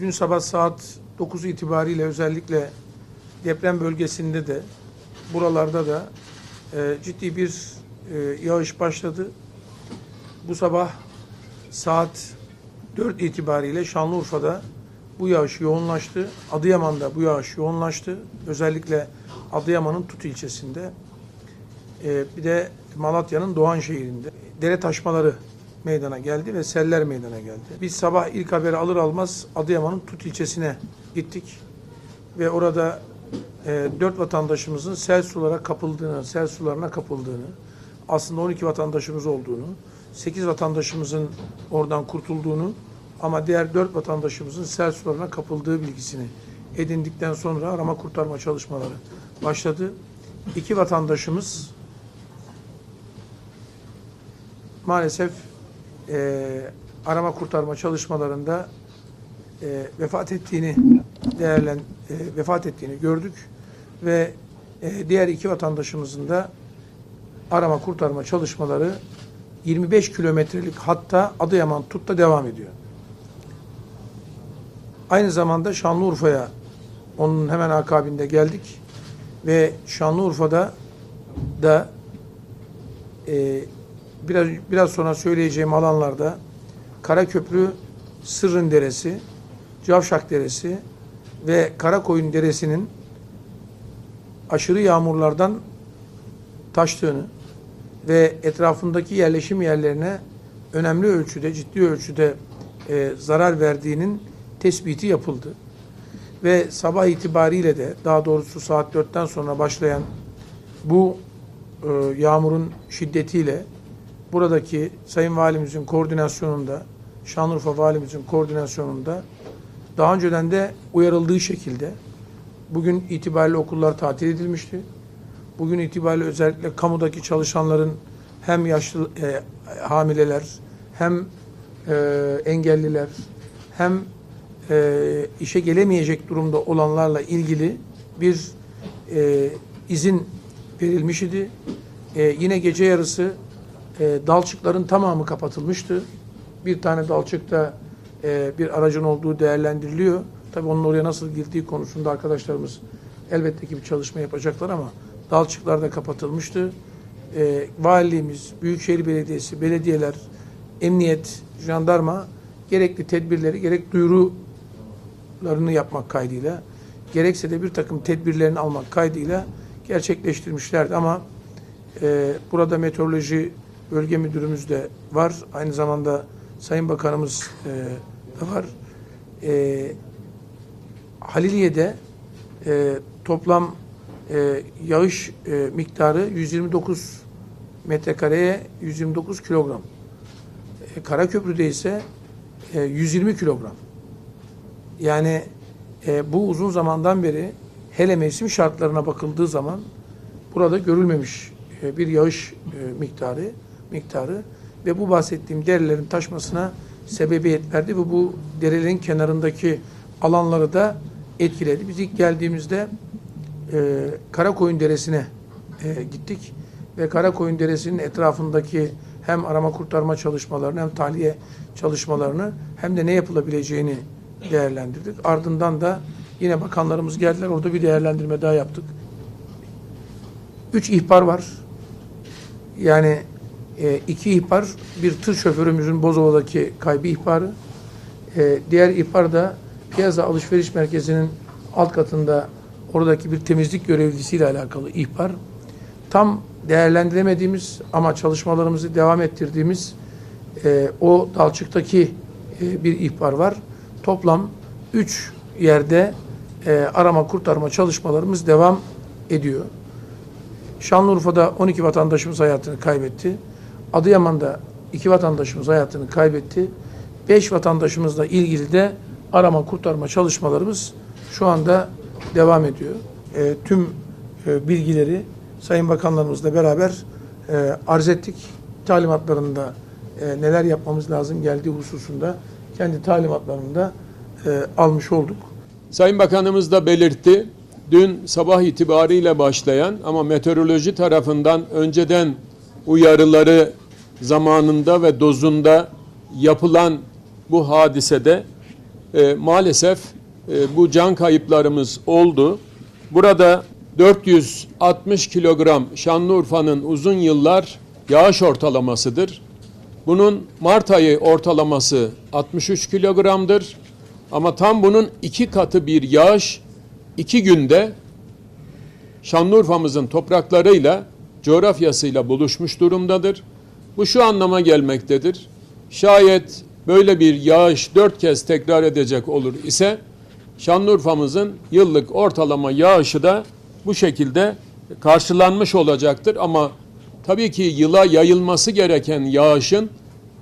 dün sabah saat 9 itibariyle özellikle deprem bölgesinde de buralarda da e, ciddi bir e, yağış başladı. Bu sabah saat 4 itibariyle Şanlıurfa'da bu yağış yoğunlaştı. Adıyaman'da bu yağış yoğunlaştı. Özellikle Adıyaman'ın Tut ilçesinde. E, bir de Malatya'nın Doğan şehrinde dere taşmaları meydana geldi ve seller meydana geldi. Biz sabah ilk haberi alır almaz Adıyaman'ın Tut ilçesine gittik ve orada e, 4 vatandaşımızın sel sulara kapıldığını, sel sularına kapıldığını, aslında 12 vatandaşımız olduğunu, 8 vatandaşımızın oradan kurtulduğunu ama diğer 4 vatandaşımızın sel sularına kapıldığı bilgisini edindikten sonra arama kurtarma çalışmaları başladı. İki vatandaşımız maalesef e, arama kurtarma çalışmalarında e, vefat ettiğini değerlen e, vefat ettiğini gördük ve e, diğer iki vatandaşımızın da arama kurtarma çalışmaları 25 kilometrelik hatta Adıyaman Tut'ta devam ediyor. Aynı zamanda Şanlıurfa'ya onun hemen akabinde geldik ve Şanlıurfa'da da e, biraz biraz sonra söyleyeceğim alanlarda Karaköprü, Sırrın Deresi, Cavşak Deresi ve Karakoyun Deresi'nin aşırı yağmurlardan taştığını ve etrafındaki yerleşim yerlerine önemli ölçüde, ciddi ölçüde e, zarar verdiğinin tespiti yapıldı. Ve sabah itibariyle de daha doğrusu saat 4'ten sonra başlayan bu e, yağmurun şiddetiyle buradaki Sayın Valimizin koordinasyonunda, Şanlıurfa Valimizin koordinasyonunda daha önceden de uyarıldığı şekilde bugün itibariyle okullar tatil edilmişti. Bugün itibariyle özellikle kamudaki çalışanların hem yaşlı e, hamileler hem e, engelliler hem e, işe gelemeyecek durumda olanlarla ilgili bir e, izin verilmiş idi. E, yine gece yarısı e, dalçıkların tamamı kapatılmıştı. Bir tane dalçıkta e, bir aracın olduğu değerlendiriliyor. Tabii onun oraya nasıl girdiği konusunda arkadaşlarımız elbette ki bir çalışma yapacaklar ama dalçıklar da kapatılmıştı. E, valiliğimiz, Büyükşehir Belediyesi, belediyeler, emniyet, jandarma gerekli tedbirleri, gerek duyurularını yapmak kaydıyla, gerekse de bir takım tedbirlerini almak kaydıyla gerçekleştirmişlerdi. Ama e, burada meteoroloji bölge müdürümüz de var. Aynı zamanda Sayın Bakanımız e, da var. E, Haliliye'de e, toplam e, yağış e, miktarı 129 metrekareye 129 kilogram. E, Karaköprü'de ise e, 120 kilogram. Yani e, bu uzun zamandan beri hele mevsim şartlarına bakıldığı zaman burada görülmemiş e, bir yağış e, miktarı miktarı ve bu bahsettiğim derelerin taşmasına sebebiyet verdi ve bu derelerin kenarındaki alanları da etkiledi. Biz ilk geldiğimizde e, Karakoyun Deresi'ne e, gittik ve Karakoyun Deresi'nin etrafındaki hem arama kurtarma çalışmalarını hem tahliye çalışmalarını hem de ne yapılabileceğini değerlendirdik. Ardından da yine bakanlarımız geldiler. Orada bir değerlendirme daha yaptık. Üç ihbar var. Yani e, iki ihbar, bir tır şoförümüzün Bozova'daki kaybı ihbarı. E, diğer ihbar da Piyaza Alışveriş Merkezi'nin alt katında oradaki bir temizlik görevlisiyle alakalı ihbar. Tam değerlendiremediğimiz ama çalışmalarımızı devam ettirdiğimiz e, o dalçıktaki e, bir ihbar var. Toplam üç yerde e, arama kurtarma çalışmalarımız devam ediyor. Şanlıurfa'da 12 vatandaşımız hayatını kaybetti. Adıyaman'da iki vatandaşımız hayatını kaybetti. Beş vatandaşımızla ilgili de arama kurtarma çalışmalarımız şu anda devam ediyor. E, tüm e, bilgileri Sayın Bakanlarımızla beraber e, arz ettik. Talimatlarında e, neler yapmamız lazım geldiği hususunda kendi talimatlarında e, almış olduk. Sayın Bakanımız da belirtti. Dün sabah itibariyle başlayan ama meteoroloji tarafından önceden uyarıları zamanında ve dozunda yapılan bu hadisede e, maalesef e, bu can kayıplarımız oldu. Burada 460 kilogram Şanlıurfa'nın uzun yıllar yağış ortalamasıdır. Bunun Mart ayı ortalaması 63 kilogramdır. Ama tam bunun iki katı bir yağış iki günde Şanlıurfa'mızın topraklarıyla, coğrafyasıyla buluşmuş durumdadır. Bu şu anlama gelmektedir. Şayet böyle bir yağış dört kez tekrar edecek olur ise Şanlıurfa'mızın yıllık ortalama yağışı da bu şekilde karşılanmış olacaktır. Ama tabii ki yıla yayılması gereken yağışın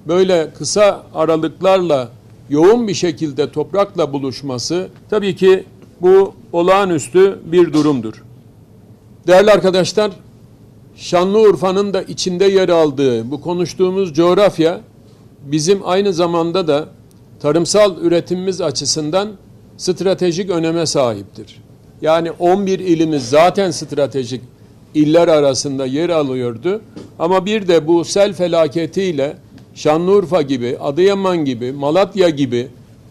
böyle kısa aralıklarla yoğun bir şekilde toprakla buluşması tabii ki bu olağanüstü bir durumdur. Değerli arkadaşlar, Şanlıurfa'nın da içinde yer aldığı bu konuştuğumuz coğrafya bizim aynı zamanda da tarımsal üretimimiz açısından stratejik öneme sahiptir. Yani 11 ilimiz zaten stratejik iller arasında yer alıyordu. Ama bir de bu sel felaketiyle Şanlıurfa gibi, Adıyaman gibi, Malatya gibi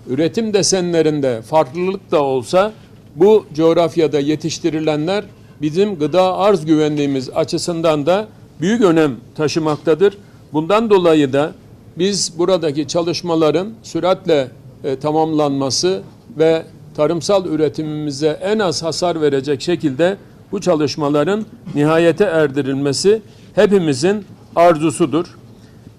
üretim desenlerinde farklılık da olsa bu coğrafyada yetiştirilenler bizim gıda arz güvenliğimiz açısından da büyük önem taşımaktadır. Bundan dolayı da biz buradaki çalışmaların süratle e, tamamlanması ve tarımsal üretimimize en az hasar verecek şekilde bu çalışmaların nihayete erdirilmesi hepimizin arzusudur.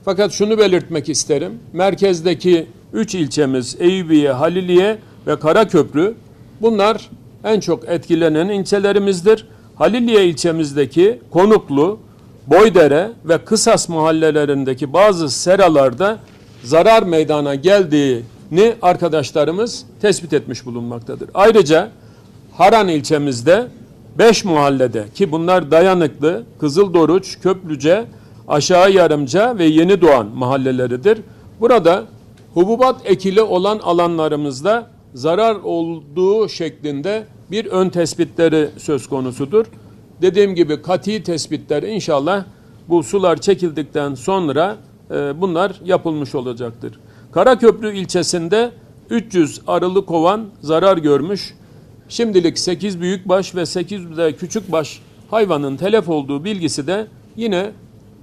Fakat şunu belirtmek isterim. Merkezdeki üç ilçemiz Eyüpiye, Haliliye ve Karaköprü bunlar en çok etkilenen ilçelerimizdir. Haliliye ilçemizdeki Konuklu, Boydere ve Kısas mahallelerindeki bazı seralarda zarar meydana geldiğini arkadaşlarımız tespit etmiş bulunmaktadır. Ayrıca Haran ilçemizde 5 mahallede ki bunlar Dayanıklı, Kızıldoruç, Köprüce, Aşağı Yarımca ve Yeni Doğan mahalleleridir. Burada hububat ekili olan alanlarımızda zarar olduğu şeklinde bir ön tespitleri söz konusudur. Dediğim gibi kati tespitler inşallah bu sular çekildikten sonra e, bunlar yapılmış olacaktır. Karaköprü ilçesinde 300 arılı kovan zarar görmüş. Şimdilik 8 büyükbaş ve 8 de küçükbaş hayvanın telef olduğu bilgisi de yine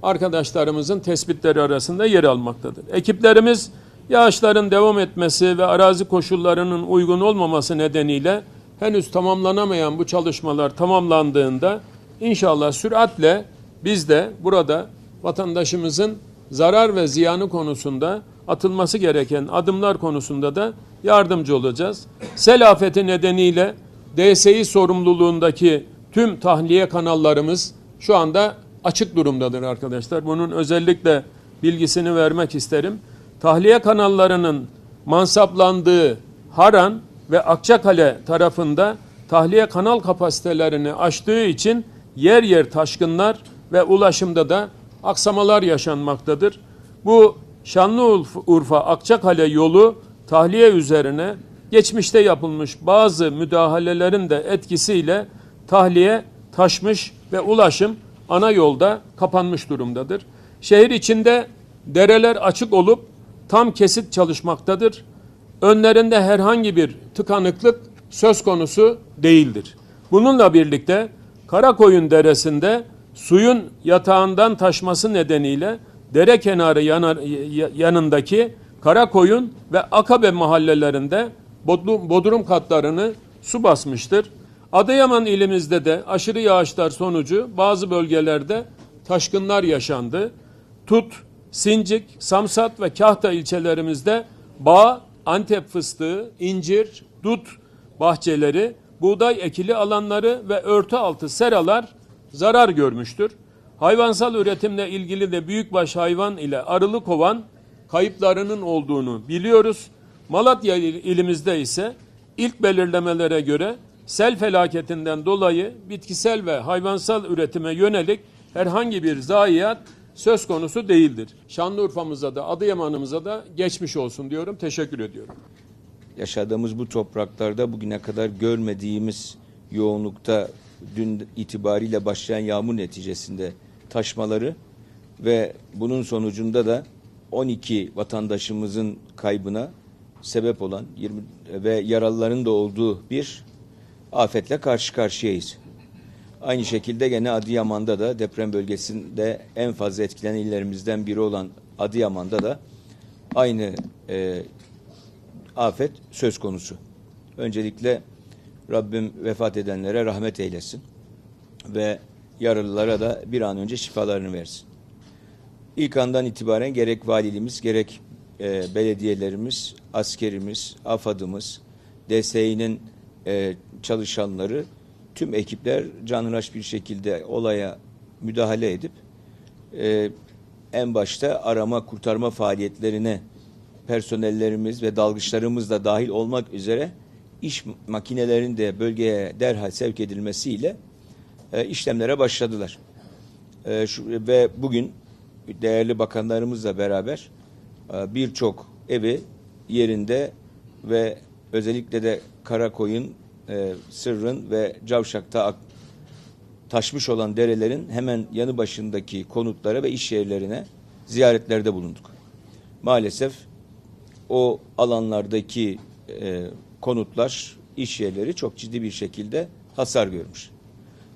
arkadaşlarımızın tespitleri arasında yer almaktadır. Ekiplerimiz yağışların devam etmesi ve arazi koşullarının uygun olmaması nedeniyle henüz tamamlanamayan bu çalışmalar tamamlandığında inşallah süratle biz de burada vatandaşımızın zarar ve ziyanı konusunda atılması gereken adımlar konusunda da yardımcı olacağız. Sel afeti nedeniyle DSİ sorumluluğundaki tüm tahliye kanallarımız şu anda açık durumdadır arkadaşlar. Bunun özellikle bilgisini vermek isterim. Tahliye kanallarının mansaplandığı Haran ve Akçakale tarafında tahliye kanal kapasitelerini aştığı için yer yer taşkınlar ve ulaşımda da aksamalar yaşanmaktadır. Bu Şanlıurfa Akçakale yolu tahliye üzerine geçmişte yapılmış bazı müdahalelerin de etkisiyle tahliye taşmış ve ulaşım ana yolda kapanmış durumdadır. Şehir içinde dereler açık olup tam kesit çalışmaktadır. Önlerinde herhangi bir tıkanıklık söz konusu değildir. Bununla birlikte Karakoyun Deresi'nde suyun yatağından taşması nedeniyle dere kenarı yana- yanındaki Karakoyun ve Akabe mahallelerinde bodrum katlarını su basmıştır. Adıyaman ilimizde de aşırı yağışlar sonucu bazı bölgelerde taşkınlar yaşandı. Tut, Sincik, Samsat ve Kahta ilçelerimizde bağ, Antep fıstığı, incir, dut bahçeleri, buğday ekili alanları ve örtü altı seralar zarar görmüştür. Hayvansal üretimle ilgili de büyükbaş hayvan ile arılı kovan kayıplarının olduğunu biliyoruz. Malatya il- ilimizde ise ilk belirlemelere göre sel felaketinden dolayı bitkisel ve hayvansal üretime yönelik herhangi bir zayiat söz konusu değildir. Şanlıurfa'mıza da Adıyaman'ımıza da geçmiş olsun diyorum. Teşekkür ediyorum. yaşadığımız bu topraklarda bugüne kadar görmediğimiz yoğunlukta dün itibariyle başlayan yağmur neticesinde taşmaları ve bunun sonucunda da 12 vatandaşımızın kaybına sebep olan 20 ve yaralıların da olduğu bir afetle karşı karşıyayız. Aynı şekilde gene Adıyaman'da da deprem bölgesinde en fazla etkilenen illerimizden biri olan Adıyaman'da da aynı e, afet söz konusu. Öncelikle Rabbim vefat edenlere rahmet eylesin ve yaralılara da bir an önce şifalarını versin. İlk andan itibaren gerek valiliğimiz gerek e, belediyelerimiz, askerimiz, AFAD'ımız, DSİ'nin e, çalışanları, tüm ekipler canhıraş bir şekilde olaya müdahale edip e, en başta arama kurtarma faaliyetlerine personellerimiz ve dalgıçlarımız da dahil olmak üzere iş makinelerinin de bölgeye derhal sevk edilmesiyle e, işlemlere başladılar. E, şu, ve bugün değerli bakanlarımızla beraber e, birçok evi yerinde ve özellikle de Karakoyun, e, Sırrın ve Cavşak'ta ak- taşmış olan derelerin hemen yanı başındaki konutlara ve iş yerlerine ziyaretlerde bulunduk. Maalesef o alanlardaki e, konutlar, iş yerleri çok ciddi bir şekilde hasar görmüş.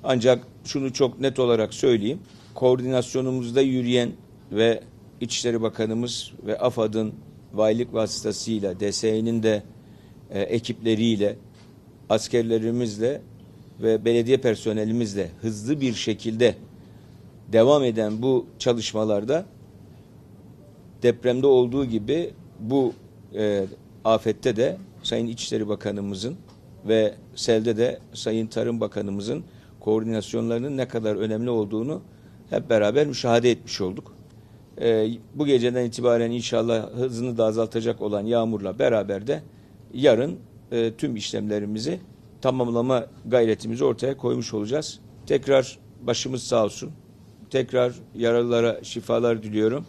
Ancak şunu çok net olarak söyleyeyim. Koordinasyonumuzda yürüyen ve İçişleri Bakanımız ve AFAD'ın valilik vasıtasıyla, DSE'nin de e, ekipleriyle, askerlerimizle ve belediye personelimizle hızlı bir şekilde devam eden bu çalışmalarda depremde olduğu gibi bu e, afette de Sayın İçişleri Bakanımızın ve selde de Sayın Tarım Bakanımızın koordinasyonlarının ne kadar önemli olduğunu hep beraber müşahede etmiş olduk. E, bu geceden itibaren inşallah hızını da azaltacak olan yağmurla beraber de yarın e, tüm işlemlerimizi tamamlama gayretimizi ortaya koymuş olacağız. Tekrar başımız sağ olsun. Tekrar yaralılara şifalar diliyorum.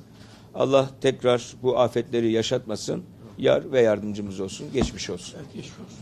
Allah tekrar bu afetleri yaşatmasın. Yar ve yardımcımız olsun. Geçmiş olsun. Evet, geçmiş olsun.